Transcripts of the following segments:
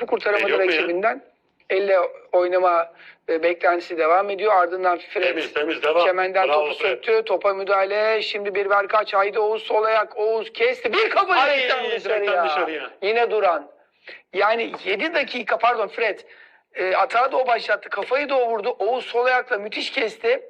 Yok mu ya? rakibinden. Elle oynama e, beklentisi devam ediyor. Ardından Fred Temiz temiz devam. Kemenden Bravo topu Fred. söktü. Topa müdahale. Şimdi bir verkaç. Haydi Oğuz sol ayak. Oğuz kesti. Bir direkten direkten dışarıya. dışarıya. Yine duran. Yani 7 dakika pardon Fred. E, atağı da o başlattı. Kafayı da o vurdu. Oğuz sol ayakla müthiş kesti.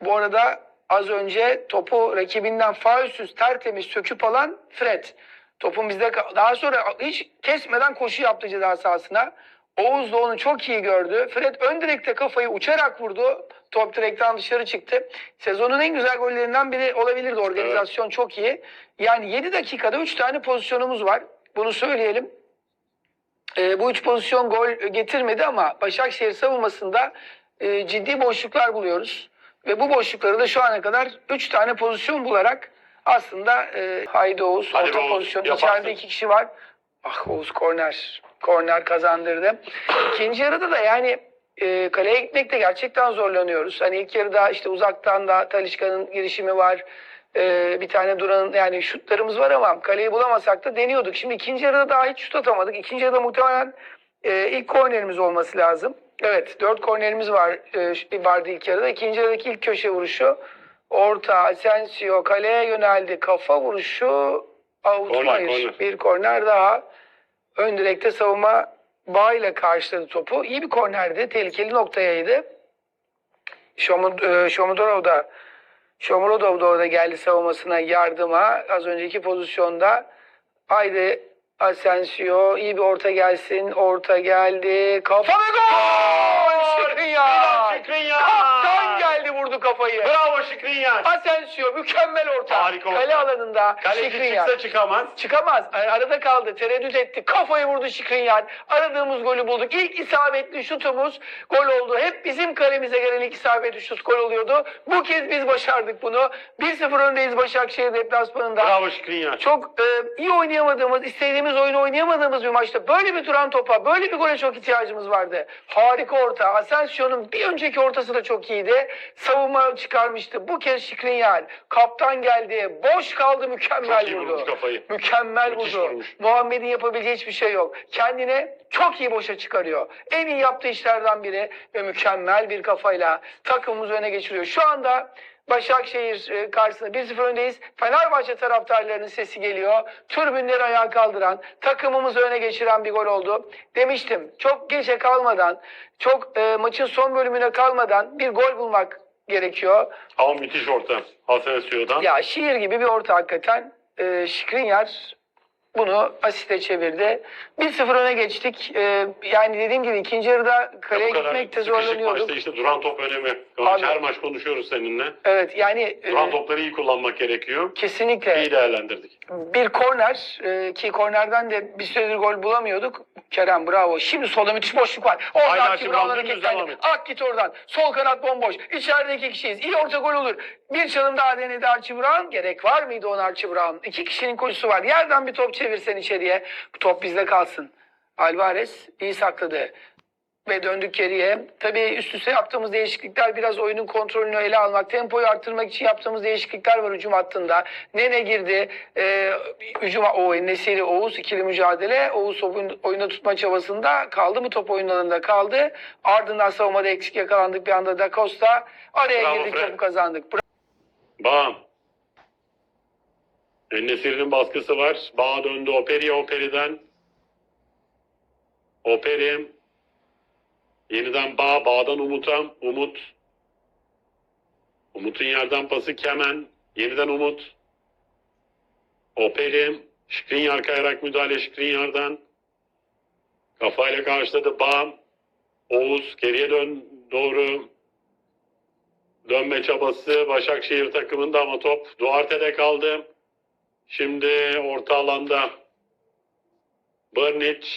Bu arada az önce topu rakibinden faulsüz tertemiz söküp alan Fred. Topun bizde daha sonra hiç kesmeden koşu yaptı ceza sahasına. Oğuz da onu çok iyi gördü. Fred ön direkte kafayı uçarak vurdu. Top direkten dışarı çıktı. Sezonun en güzel gollerinden biri olabilirdi. Organizasyon çok iyi. Yani 7 dakikada 3 tane pozisyonumuz var. Bunu söyleyelim. E, bu üç pozisyon gol getirmedi ama Başakşehir savunmasında e, ciddi boşluklar buluyoruz. Ve bu boşlukları da şu ana kadar üç tane pozisyon bularak aslında e, Haydi Oğuz Hadi orta Oğuz, pozisyon. yaparsın. İçeride iki kişi var. Ah Oğuz korner. Korner kazandırdı. İkinci yarıda da yani e, kaleye gitmekte gerçekten zorlanıyoruz. Hani ilk yarıda işte uzaktan da Talişka'nın girişimi var. E, bir tane Duran'ın yani şutlarımız var ama kaleyi bulamasak da deniyorduk. Şimdi ikinci yarıda daha hiç şut atamadık. İkinci yarıda muhtemelen e, ilk kornerimiz olması lazım. Evet dört kornerimiz var e, vardı ilk yarıda. İkinci yarıdaki ilk köşe vuruşu. Orta, Asensio kaleye yöneldi. Kafa vuruşu korner. Bir korner daha. Ön direkte savunma bağıyla karşıladı topu. İyi bir kornerdi. Tehlikeli noktayaydı. Şomud- e, Şomudorov da Shomurodov da orada geldi savunmasına yardıma. Az önceki pozisyonda haydi Asensio iyi bir orta gelsin. Orta geldi. Kafa ve gol! Şikrinyar! Şikrinyar! Kaptan geldi vurdu kafayı. Bravo Şikrinyar. Asensio mükemmel orta. Harika orta. Kale alanında Kaleci Şikrinyar. çıksa çıkamaz. Çıkamaz. Arada kaldı. Tereddüt etti. Kafayı vurdu Şikrinyar. Aradığımız golü bulduk. İlk isabetli şutumuz gol oldu. Hep bizim kalemize gelen ilk isabetli şut gol oluyordu. Bu kez biz başardık bunu. 1-0 öndeyiz Başakşehir deplasmanında. Bravo Şikrinyar. Çok e, iyi oynayamadığımız, istediğimiz oyunu oynayamadığımız bir maçta böyle bir duran topa, böyle bir gole çok ihtiyacımız vardı. Harika orta. Asensio'nun bir önceki ortası da çok iyiydi. Savunma çıkarmıştı. Bu kez Şikrinyar. Kaptan geldi. Boş kaldı. Mükemmel Çok iyi vurdu. kafayı. Mükemmel Müthiş vurdu. vurmuş. Muhammed'in yapabileceği hiçbir şey yok. Kendine çok iyi boşa çıkarıyor. En iyi yaptığı işlerden biri ve mükemmel bir kafayla takımımızı öne geçiriyor. Şu anda Başakşehir e, karşısında 1-0 öndeyiz. Fenerbahçe taraftarlarının sesi geliyor. Türbünleri ayağa kaldıran, takımımızı öne geçiren bir gol oldu. Demiştim çok geçe kalmadan, çok e, maçın son bölümüne kalmadan bir gol bulmak gerekiyor. Ama müthiş orta. Asensio'dan. Ya şiir gibi bir orta hakikaten. Ee, Şikrinyar bunu asiste çevirdi. 1-0 öne geçtik. Ee, yani dediğim gibi ikinci yarıda kaleye gitmekte zorlanıyorduk. maçta işte duran top önemi. Abi- Her maç konuşuyoruz seninle. Evet yani e, Duran topları iyi kullanmak gerekiyor. kesinlikle İyi değerlendirdik. Bir korner e, ki kornerden de bir süredir gol bulamıyorduk. Kerem bravo. Şimdi solda müthiş boşluk var. Hareketlendi. devam et. Ak git oradan. Sol kanat bomboş. İçeride iki kişiyiz. İyi orta gol olur. Bir çalım daha denedi Archie Brown. Gerek var mıydı ona Archie Brown? İki kişinin koşusu var. Yerden bir top çevirsen içeriye. Bu top bizde kalsın. Alvarez iyi sakladı. Ve döndük geriye. Tabii üst üste yaptığımız değişiklikler biraz oyunun kontrolünü ele almak, tempoyu arttırmak için yaptığımız değişiklikler var hücum hattında. Nene girdi, e, hücum o Nesiri Oğuz ikili mücadele. Oğuz oyun, oyunda tutma çabasında kaldı mı top oyun alanında kaldı. Ardından savunmada eksik yakalandık bir anda Da Costa. Araya Bravo girdik Fred. topu kazandık. Bam. Ennesir'in baskısı var. Bağ döndü Operi'ye Operi'den. Operi. Yeniden Bağ. Bağ'dan Umut'a. Umut. Umut'un yerden pası Kemen. Yeniden Umut. Operi. Şikrinyar kayarak müdahale Şikrinyar'dan. Kafayla karşıladı Bağ. Oğuz geriye dön doğru. Dönme çabası Başakşehir takımında ama top Duarte'de kaldı. Şimdi orta alanda Brnic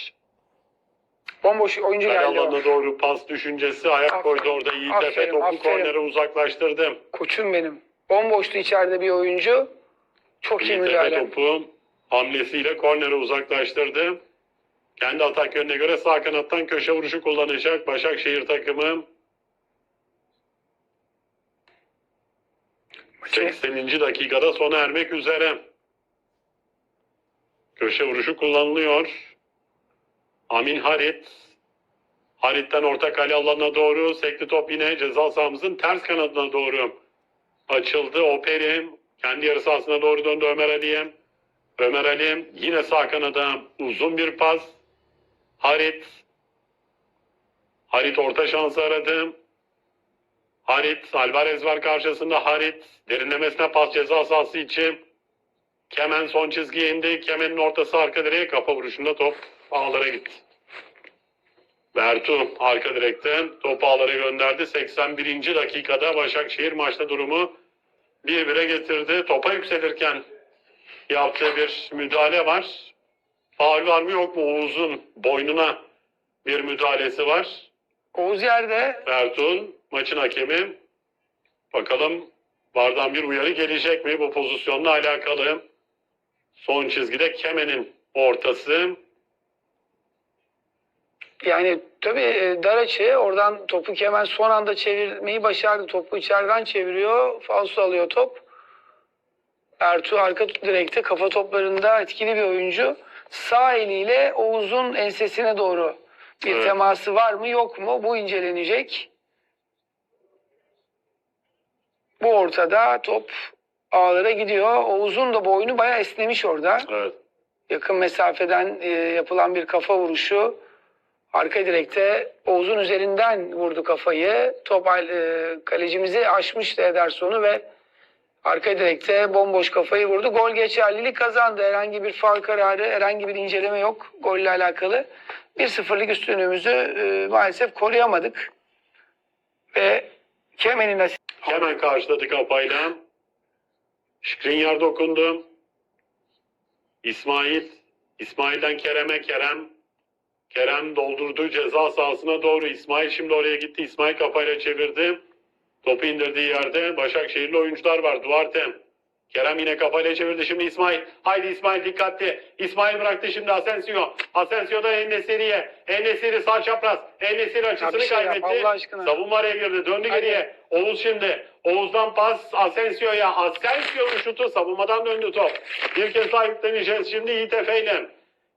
Bomboş oyuncu geldi. o. alanına doğru pas düşüncesi ayak Aferin, koydu orada Efe aferin, topu aferin. kornere uzaklaştırdı. Koçum benim. Bomboştu içeride bir oyuncu. Çok iyi Efe müdahale. topu hamlesiyle kornere uzaklaştırdı. Kendi atak yönüne göre sağ kanattan köşe vuruşu kullanacak Başakşehir takımı. 80. dakikada sona ermek üzere. Köşe vuruşu kullanılıyor. Amin Harit. Harit'ten orta kale alanına doğru sekti top yine ceza sahamızın ters kanadına doğru açıldı. Operi kendi yarı sahasına doğru döndü Ömer Ali'ye. Ömer Ali yine sağ kanada uzun bir pas. Harit. Harit orta şansı aradı. Harit, Alvarez var karşısında. Harit derinlemesine pas ceza sahası için. Kemen son çizgiye indi. Kemen'in ortası arka direğe kafa vuruşunda top ağlara gitti. Bertu arka direkten topu ağlara gönderdi. 81. dakikada Başakşehir maçta durumu 1-1'e getirdi. Topa yükselirken yaptığı bir müdahale var. Faul var mı yok mu? Oğuz'un boynuna bir müdahalesi var. Oğuz yerde Bertun maçın hakemi. Bakalım vardan bir uyarı gelecek mi bu pozisyonla alakalı. Son çizgide Kemen'in ortası. yani tabii e, dar açı oradan topu Kemal son anda çevirmeyi başardı. Topu içeriden çeviriyor. Falso alıyor top. Ertuğ arka direkte kafa toplarında etkili bir oyuncu. Sağ eliyle Oğuz'un ensesine doğru bir Evet. teması var mı yok mu bu incelenecek. Bu ortada top ağlara gidiyor. Oğuz'un da boynu bayağı esnemiş orada. Evet. yakın mesafeden e, yapılan bir kafa vuruşu. Arka direkte Oğuz'un üzerinden vurdu kafayı. Top e, kalecimizi aşmıştı Ederson'u ve arka direkte bomboş kafayı vurdu. Gol geçerliliği kazandı. Herhangi bir faul kararı, herhangi bir inceleme yok golle alakalı. 1-0'lık üstünlüğümüzü e, maalesef koruyamadık. Ve Kemen'in Hemen karşıladı kafayla. Şikrinyar dokundu. İsmail. İsmail'den Kerem'e Kerem. Kerem doldurdu ceza sahasına doğru. İsmail şimdi oraya gitti. İsmail kafayla çevirdi. Topu indirdiği yerde Başakşehirli oyuncular var. Duarte. Kerem yine kafayla çevirdi şimdi İsmail. Haydi İsmail dikkatli. İsmail bıraktı şimdi Asensio. Asensio da Enesiri'ye. Enesiri sağ çapraz. Enesiri açısını şey yap, kaybetti. Aşkına. Savunma araya girdi. Döndü Hadi. geriye. Oğuz şimdi. Oğuz'dan pas Asensio'ya. Asensio'nun şutu savunmadan döndü top. Bir kez daha yükleneceğiz şimdi Efe ile.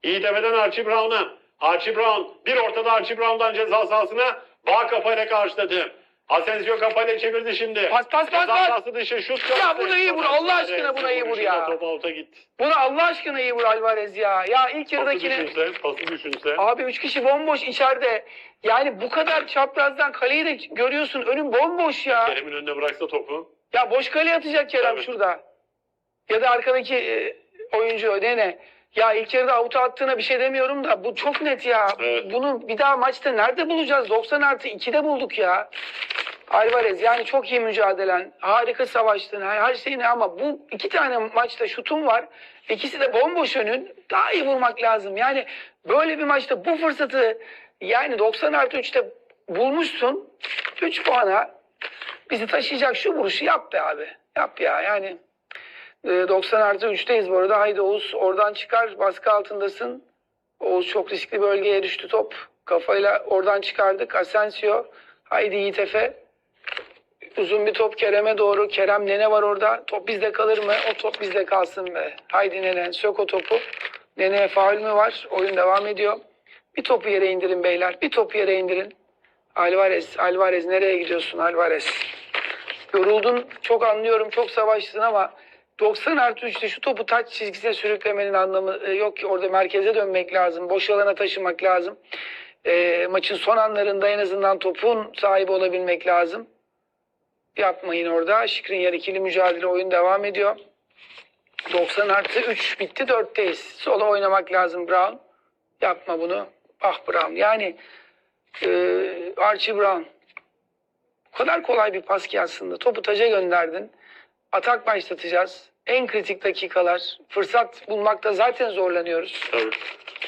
Yiğit Efe'den Archie Brown'a. Archie Brown bir ortada Archie Brown'dan ceza sahasına bağ kafayla karşıladı. Asensio kafayla çevirdi şimdi. Pas, pas, pas, pas. sahası dışı şut. Ya yaptı. buna iyi vur, Allah aşkına buna iyi vur ya. Top alta gitti. Bunu Allah aşkına iyi vur Alvarez ya. Ya ilk Pası yarıdakini... düşünse, pası düşünse. Abi üç kişi bomboş içeride. Yani bu kadar çaprazdan kaleyi de görüyorsun. Önün bomboş ya. Kerem'in önüne bıraksa topu. Ya boş kale atacak Kerem Tabii. şurada. Ya da arkadaki e, oyuncu ne ne. Ya ilk yarıda avuta attığına bir şey demiyorum da bu çok net ya. Evet. Bunu bir daha maçta nerede bulacağız? 90 artı 2'de bulduk ya. Alvarez yani çok iyi mücadelen. Harika savaştın. Her şeyini ama bu iki tane maçta şutun var. İkisi de bomboş önün. Daha iyi vurmak lazım. Yani böyle bir maçta bu fırsatı yani 90 artı 3'te bulmuşsun. 3 puana bizi taşıyacak şu vuruşu yap be abi. Yap ya yani. E, 90 artı 3'teyiz bu arada. Haydi Oğuz oradan çıkar. Baskı altındasın. Oğuz çok riskli bölgeye düştü top. Kafayla oradan çıkardık. Asensio. Haydi Yiğit Efe. Uzun bir top Kerem'e doğru. Kerem Nene var orada. Top bizde kalır mı? O top bizde kalsın be. Haydi Nene sök o topu. Nene'ye faul mü var? Oyun devam ediyor. Bir topu yere indirin beyler. Bir topu yere indirin. Alvarez, Alvarez nereye gidiyorsun Alvarez? Yoruldun çok anlıyorum çok savaştın ama 90 artı 3'te şu topu taç çizgisine sürüklemenin anlamı e, yok ki orada merkeze dönmek lazım. Boş alana taşımak lazım. E, maçın son anlarında en azından topun sahibi olabilmek lazım. Yapmayın orada. Şikrin ikili mücadele oyun devam ediyor. 90 artı 3 bitti 4'teyiz. Sola oynamak lazım Brown. Yapma bunu. Ah Brown. Yani e, Archie Brown. O kadar kolay bir pas ki aslında. Topu taca gönderdin. Atak başlatacağız. En kritik dakikalar. Fırsat bulmakta zaten zorlanıyoruz. Tabii.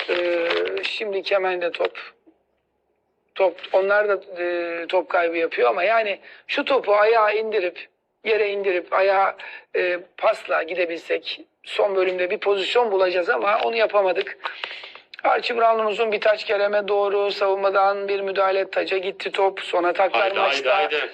Ee, şimdi Kemal'de top. Top onlar da e, top kaybı yapıyor ama yani şu topu ayağa indirip yere indirip ayağa e, pasla gidebilsek son bölümde bir pozisyon bulacağız ama onu yapamadık. Archie Brown'un uzun bir taç Kerem'e doğru savunmadan bir müdahale taca gitti top. Son ataklar Haydi haydi maçta. haydi. Ee,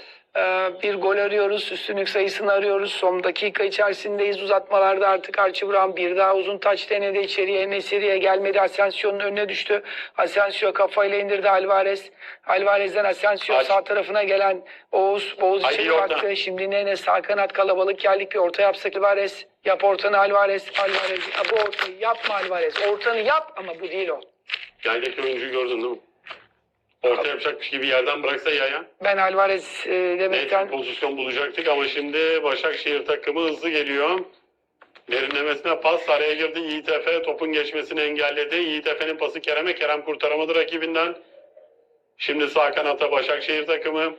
bir gol arıyoruz, üstünlük sayısını arıyoruz. Son dakika içerisindeyiz. Uzatmalarda artık Archie Brown bir daha uzun taç denedi. İçeriye Nesiri'ye gelmedi. Asensio'nun önüne düştü. Asensio kafayla indirdi Alvarez. Alvarez'den Asensio sağ tarafına gelen Oğuz. Oğuz içeri baktı. Şimdi Nene sağ kanat kalabalık geldik. Bir orta yapsak Alvarez. Yap ortanı Alvarez. Alvarez. Ya bu ortayı yapma Alvarez. Ortanı yap ama bu değil o. Yerdeki oyuncuyu gördün değil mi? Orta yapacakmış gibi yerden bıraksa yaya. Ben Alvarez e, Net bir demekten pozisyon bulacaktık ama şimdi Başakşehir takımı hızlı geliyor. Derinlemesine pas araya girdi. Efe topun geçmesini engelledi. Yiğit Efe'nin pası Kerem'e. Kerem kurtaramadı rakibinden. Şimdi sağ kanata Başakşehir takımı.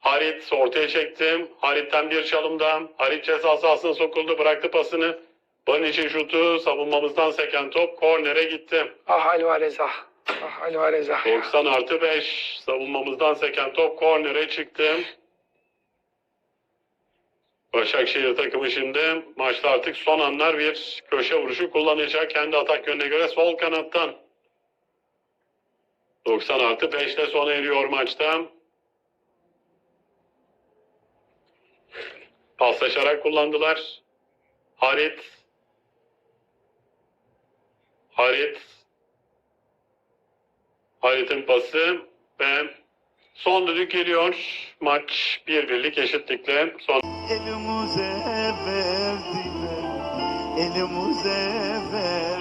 Harit ortaya çekti. Harit'ten bir çalımda. Harit ceza sahasına sokuldu. Bıraktı pasını. Bunun için şutu savunmamızdan seken top kornere gitti. ah Alvarez ah. Ah Alvarez ah. 90 artı 5 savunmamızdan seken top kornere çıktı. Başakşehir takımı şimdi maçta artık son anlar bir köşe vuruşu kullanacak. Kendi atak yönüne göre sol kanattan. 90 artı 5 ile sona eriyor maçta. Paslaşarak kullandılar. Harit. Harit. Harit'in pası ve son düdük geliyor. Maç bir birlik eşitlikle son. Elimize verdiler, elimize verdiler.